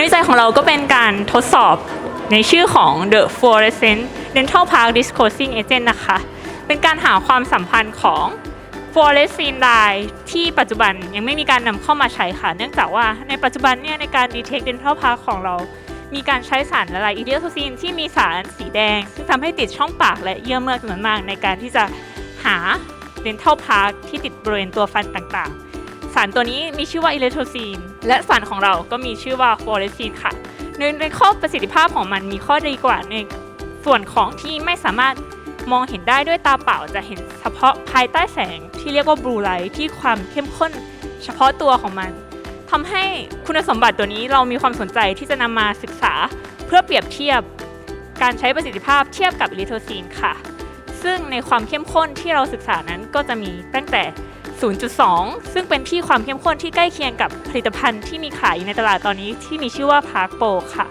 วิจัยของเราก็เป็นการทดสอบในชื่อของ the fluorescent dental plaque disclosing agent นะคะ เป็นการหาความสัมพันธ์ของ fluorescein dye ที่ปัจจุบันยังไม่มีการนำเข้ามาใช้ค่ะ เนื่องจากว่าในปัจจุบันเนี่ยในการ detect dental plaque ของเรา มีการใช้สารละลายอีเดียโทซินที่มีสารสีแดง ซึ่งทำให้ติดช่องปากและเยื่อเมือกจำนวนมากในการที่จะหา dental plaque ที่ติดบริเวณตัวฟันต่างๆ สารตัวนี้มีชื่อว่าอิเลโทรซีน และสารของเราก็มีชื่อว่าฟอเรซีนค่ะในในข้อประสิทธิภาพของมันมีข้อดีกว่าในส่วนของที่ไม่สามารถมองเห็นได้ด้วยตาเปล่าจะเห็นเฉพาะภายใต้แสงที่เรียกว่าบลูไลท์ที่ความเข้มข้นเฉพาะตัวของมันทำให้คุณสมบัติตัวนี้เรามีความสนใจที่จะนำมาศึกษาเพื่อเปรียบเทียบการใช้ประสิทธิภาพเทียบกับอิเลโทซีนค่ะ ซึ่งในความเข้มข้นที่เราศึกษานั้นก็จะมีตั้งแต่ 0.2 ซึ่งเป็นที่ความเข้มข้นที่ใกล้เคียงกับผลิตภัณฑ์ที่มีขายอยู่ในตลาดตอนนี้ที่มีชื่อว่าพาร์คโปค่ะ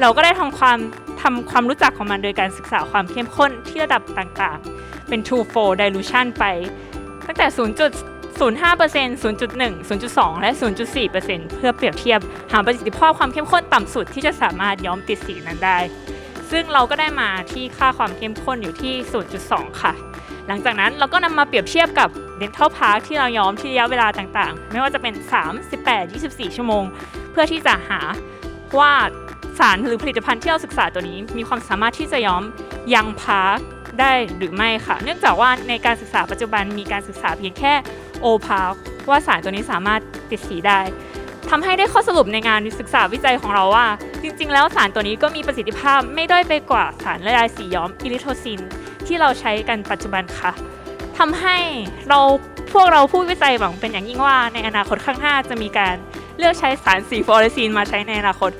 เราก็ได้ทำความทำความรู้จักของมันโดยการศึกษาความเข้มข้นที่ระดับต่างๆ เป็น2 4 dilution ไป ตั้งแต่ 0.05% 0.1 0.2 และ 0.4%เพื่อเปรียบเทียบหาประสิทธิภาพความเข้มข้นต่ำสุดที่จะสามารถย้อมติดสีนั้นได้ ซึ่งเราก็ได้มาที่ค่าความเข้มข้นอยู่ที่ 0.2 ค่ะ หลังจากนั้นเราก็นำมาเปรียบเทียบกับ Dental Park ที่เราย้อมที่ระยะเวลาต่างๆ ไม่ว่าจะเป็น 3 18 24 ชั่วโมง เพื่อที่จะหาว่าสารหรือผลิตภัณฑ์ที่เราศึกษาตัวนี้ มีความสามารถที่จะย้อมยังพาร์คได้หรือไม่ค่ะ เนื่องจากว่าในการศึกษาปัจจุบันมีการศึกษาเพียงแค่โอพาร์ว่าสารตัวนี้สามารถติดสีได้ ทำให้ได้ข้อสรุปในงานศึกษาวิจัยของเราว่า จริง ๆ แล้วสารตัวนี้ก็มีประสิทธิภาพไม่ด้อยไปกว่าสารละลายสีย้อมอิริโทซิน ที่เราใช้กันปัจจุบันค่ะทำให้เราพวกเราผู้วิจัยหวังเป็นอย่างยิ่งว่า ในอนาคตข้างหน้าจะมีการเลือกใช้สารสีฟลูออเรซีนมาใช้ในอนาคต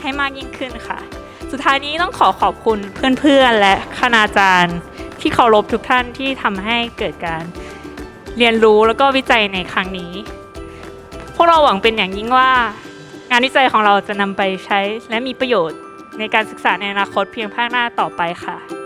ให้มากยิ่งขึ้นค่ะ สุดท้ายนี้ต้องขอขอบคุณเพื่อนๆ และคณาจารย์ ที่เคารพทุกท่านที่ทำให้เกิดการเรียนรู้แล้วก็วิจัยในครั้งนี้ วกเราหวังเป็นอย่างยิ่งว่า งานวิจัยของเราจะนำไปใช้ และมีประโยชน์ในการศึกษาในอนาคตเพียงภาคหน้าต่อไปค่ะ